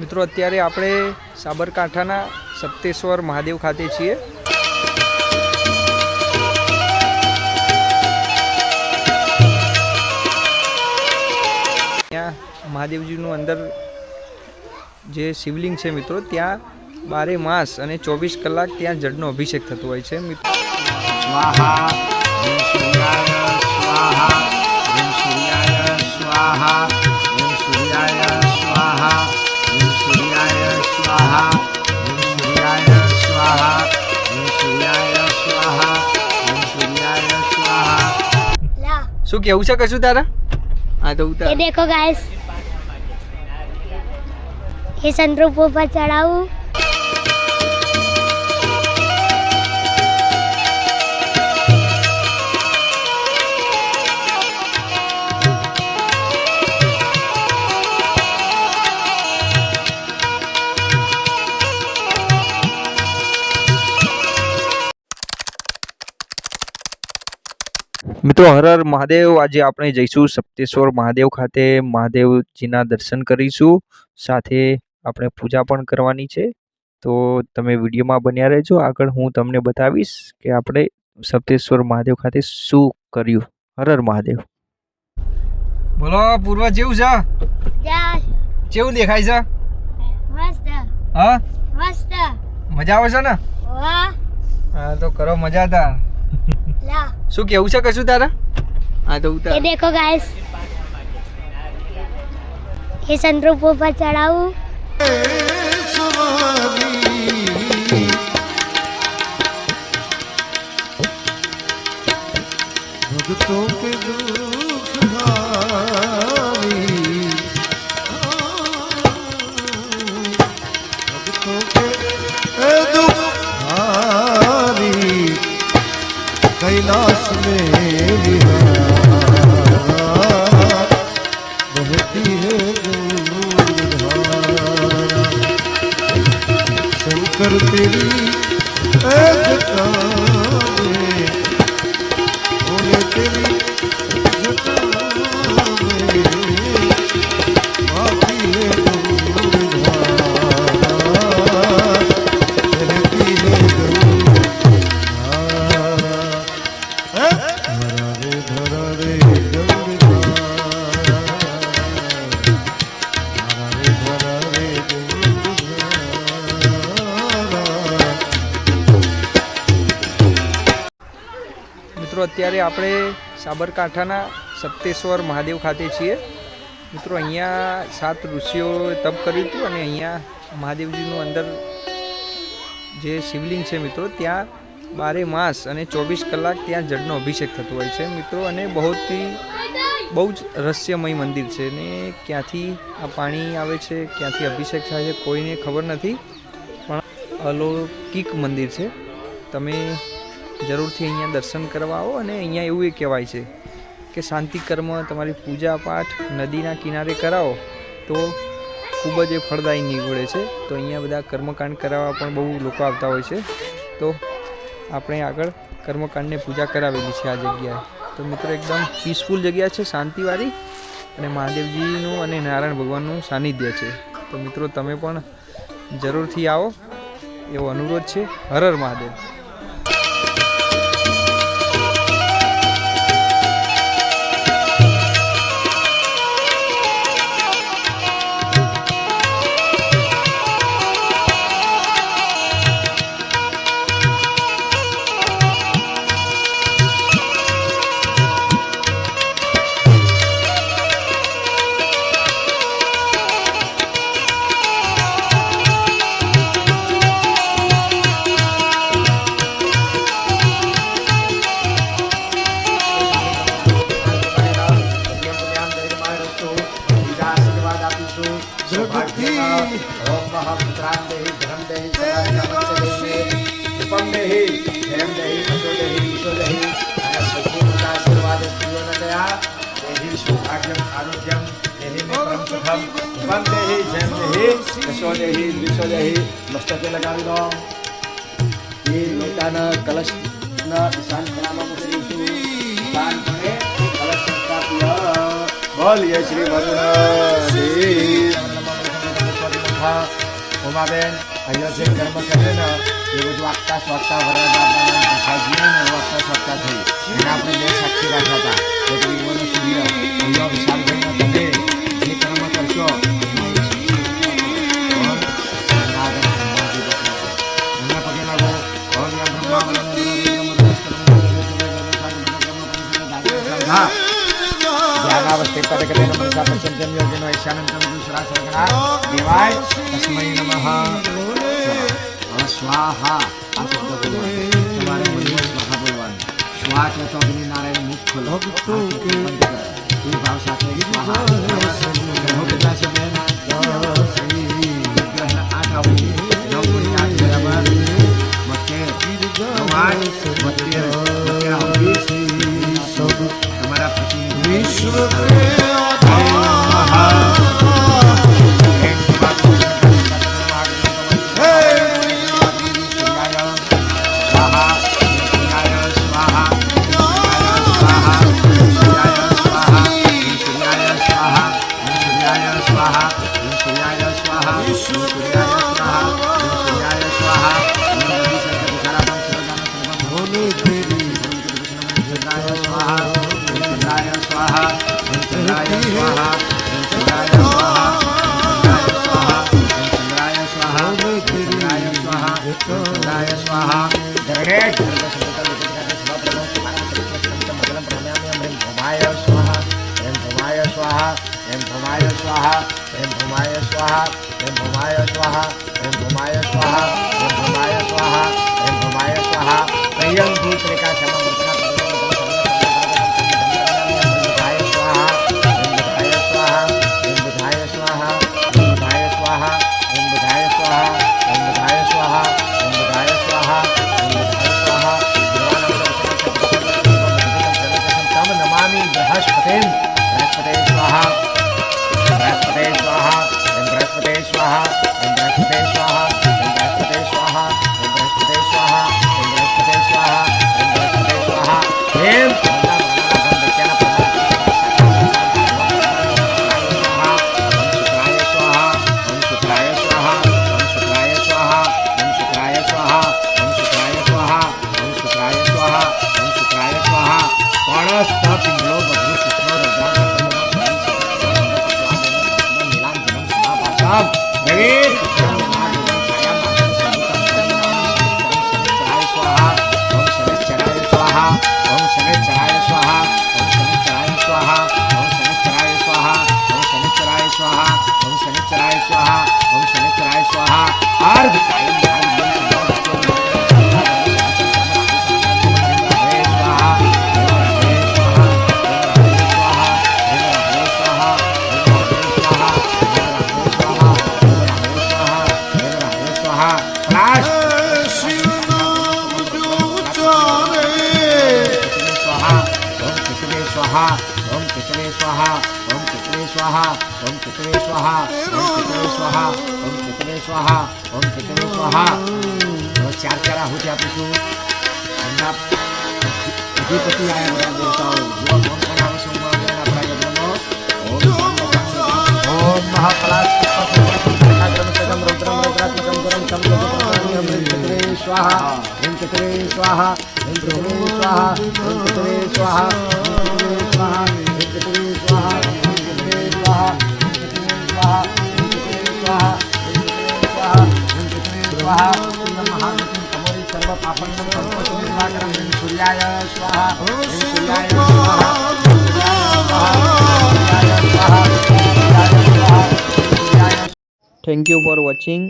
મિત્રો, અત્યારે આપણે સાબરકાંઠાના સપ્તેશ્વર મહાદેવ ખાતે છીએ. ત્યાં મહાદેવજીનું અંદર જે શિવલિંગ છે મિત્રો, ત્યાં બારે માસ અને ચોવીસ કલાક ત્યાં જળનો અભિષેક થતો હોય છે. મિત્રો સ્વાહા સ્વાહા. સૂર્યાય સ્વાહા ઓમ સૂર્યાય સ્વાહા ઓમ સૂર્યાય સ્વાહા ઓમ સૂર્યાય સ્વાહા ला શું કેવું છે કશું તારા હા તો ये ઉતાર देखो गाइस ये सनरूफ ऊपर चढ़ाऊं તો હરર મહાદેવ. આજે આપણે જઈશું સપ્તેશ્વર મહાદેવ ખાતે. મહાદેવજીના દર્શન કરીશું. સાથે આપણે પૂજા પણ કરવાની છે. તો તમે વિડીયોમાં બન્યા રહેજો. આગળ હું તમને બતાવીશ કે આપણે સપ્તેશ્વર મહાદેવ ખાતે શું કર્યું. હરર મહાદેવ. બોલો પૂર્વ જેવું છે? કેવું દેખાય છે? હા? મજા આવે છે ને? હા તો કરો મજાદાર લા. શું કેવું છે કશું તારા? હા તો ઉતાર દેખો ગાઈસ એ સંતરૂપ ઉપર ચડાવું. ભક્તો કે દુખ ભાવી કે દુખ कैलाश में विहार बहती है गंगाधारा शंकर तेरी અત્યારે આપણે સાબરકાંઠાના સપ્તેશ્વર મહાદેવ ખાતે છીએ. મિત્રો, અહીંયા સાત ઋષિઓ તપ કર્યું હતું અને અહીંયા મહાદેવજીનું અંદર જે શિવલિંગ છે મિત્રો, ત્યાં બારે માસ અને ચોવીસ કલાક ત્યાં જળનો અભિષેક થતો હોય છે. મિત્રો, અને બહુથી બહુ જ રહસ્યમય મંદિર છે ને, ક્યાંથી આ પાણી આવે છે, ક્યાંથી અભિષેક થાય છે, કોઈને ખબર નથી. પણ અલૌકિક મંદિર છે. તમે જરૂરથી અહીંયા દર્શન કરવા આવો અને અહીંયા એવું એ કહેવાય છે કે શાંતિ કર્મ, તમારી પૂજા પાઠ નદીના કિનારે કરાવો તો ખૂબ જ એ ફળદાયી નીવડે છે. તો અહીંયા બધા કર્મકાંડ કરાવવા પણ બહુ લોકો આવતા હોય છે. તો આપણે આગળ કર્મકાંડને પૂજા કરાવેલી છે આ જગ્યાએ. તો મિત્રો એકદમ પીસફુલ જગ્યા છે, શાંતિવાળી અને મહાદેવજીનું અને નારાયણ ભગવાનનું સાનિધ્ય છે. તો મિત્રો તમે પણ જરૂરથી આવો એવો અનુરોધ છે. સર્વાદે સ્ત્રીઓનયા દેહી સૌભાગ્યમ, આરોગ્યમ દેહીને પરમ સુખમ મન દેહી જન દેહી, કશો દેહી દ્વિશો દેહી મસ્તકે લગાવી દો. એ લોટાના કલશના ઈશાન ખૂણામાં મૂકી દઈશું ઈશાન ખૂણે કલશ બોલીએ શ્રી વરુણ ઉમાબેન અહીંયા જે કર્મ કરે ને એ બધું વાગતા સ્વાગતા વરરાજ આપણા ભસાજીએ ને વાગતા સ્વાગતા થઈ. એને આપણે બે સાક્ષી રાખ્યા હતા. કે ઈવોનો સૂર્ય અહીંયા વિશાલભાઈના તમે જે કર્મ કરશો. એમના પગે લાગો. હવે બ્રહ્મા ધ્યાનાવસ્થિત પદકટેન મનસા પશ્યંતમ યોગિનો ઈશાનંતમ દુસરા સર્ગણા દેવાય તસ્મૈ સ્વાહા આ શબ્દ બોલવાનો. તમારે મનમાં સ્વાહા બોલવાનું. સ્વા કહેતો અગ્નિનારાયણ મુખ ખોલો. બંધ કરો. એ ભાવ સાથે સ્વાહા ગ્રહો કેટલા છે બેન ગ્રહના આઠ આવું. નવ ગુણી આઠ બરાબર. બોતેર નવ આઠ બોતેર બોતેર આવું. તમારા करती है सुंदराय स्वाहा गणेश भूमाय स्वाहा एम भूमाय स्वाहा एम भूमाय स्वाहा एम भूमाय स्वाहा एम भूमाय स्वाहा एम भूमाय स्वाहा एम भूमाय स्वाहा एम भूमाय स्वाहा प्रियम भूत रेखा समग्र 吃完 पितरे स्वाहा ओम पितरे स्वाहा ओम पितरे स्वाहा ओम पितरे स्वाहा ओम पितरे स्वाहा ओम पितरे स्वाहा। बस चार चार आहुति आप इसको ठंडा अधिपति आया बड़ा देवताओं जो ओम प्रणाम सुंदर देना बड़ा ओम ओम महाप्रास स्वाहा ओम स्वाहा ओम स्वाहा ओम ओम स्वाहा થેન્ક યુ ફોર વોચિંગ